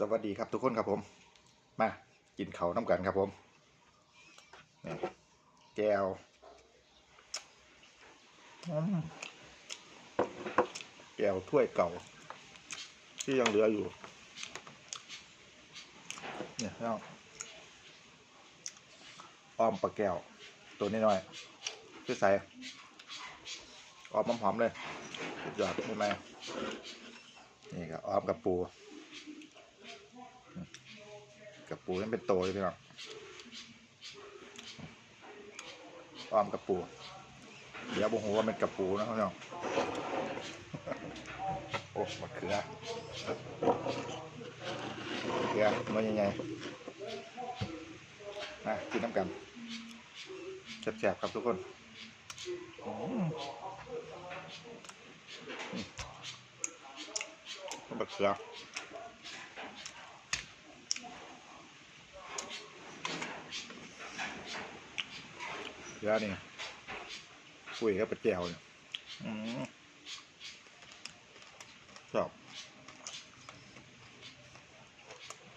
สวัสดีครับทุกคนครับผม มากินเขาน้ำกันครับผมนี่แก้วแก้วถ้วยเก่า ที่ยังเหลืออยู่เนี่ยแล้วอ้อมปลาแก้ว ตัวน้อยๆคือใส่อ้อมหอมๆเลยยอดไม่ไหมนี่ก็อ้อมกับปู กับปูนั่นเป็นโตเลยพี่น้องอ้อมกับปู เดี๋ยวบอกว่าเป็นกับปูนะพี่น้องโอ้มะเขือมะเขือมันยังไงนะกินน้ำกันแซ่บๆครับทุกคนอืมอืมมะเขือ เดี๋ยวนี่คุยกับปลาแก้วเนี่ยอชอบ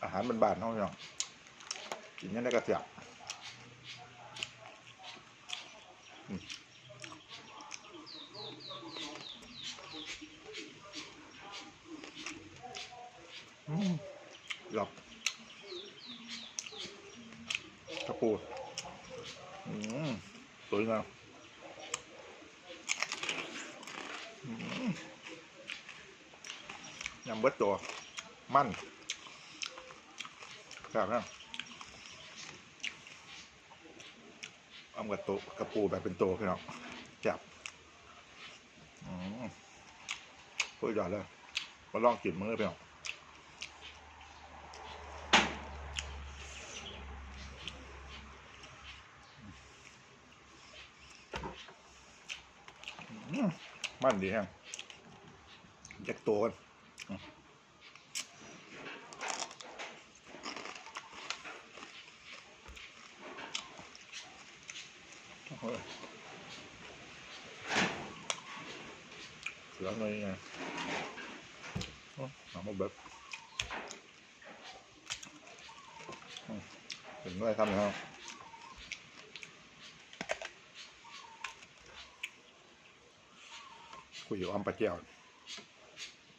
อาหารบ้านๆเขาเนาะกินยังได้กระเสียบอืมอืมหลับกระปูอืม สวยงามยำเบิดตัว มันครับนะเอากระตุกระปูแบบเป็นตัวพี่น้องจับอืมพูดยอดเลยมาลองกินมือพี่น้อง อื มันดีแฮงแยกตัวกันอือเหลือหน่อยไงโอ้หามาแบบอืมถึงด้วยครับนะครับ คุยอยู่อมปะเจียว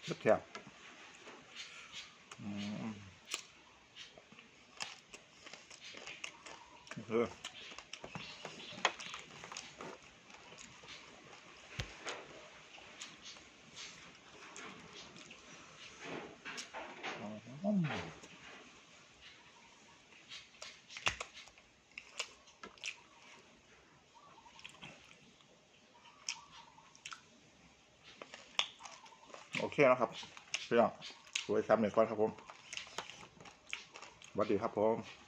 แซ่บๆอื โอเคแล้วครับพี่น้องไว้ซ้ำหนึ่งก้อนครับผมสวัสดีครับผม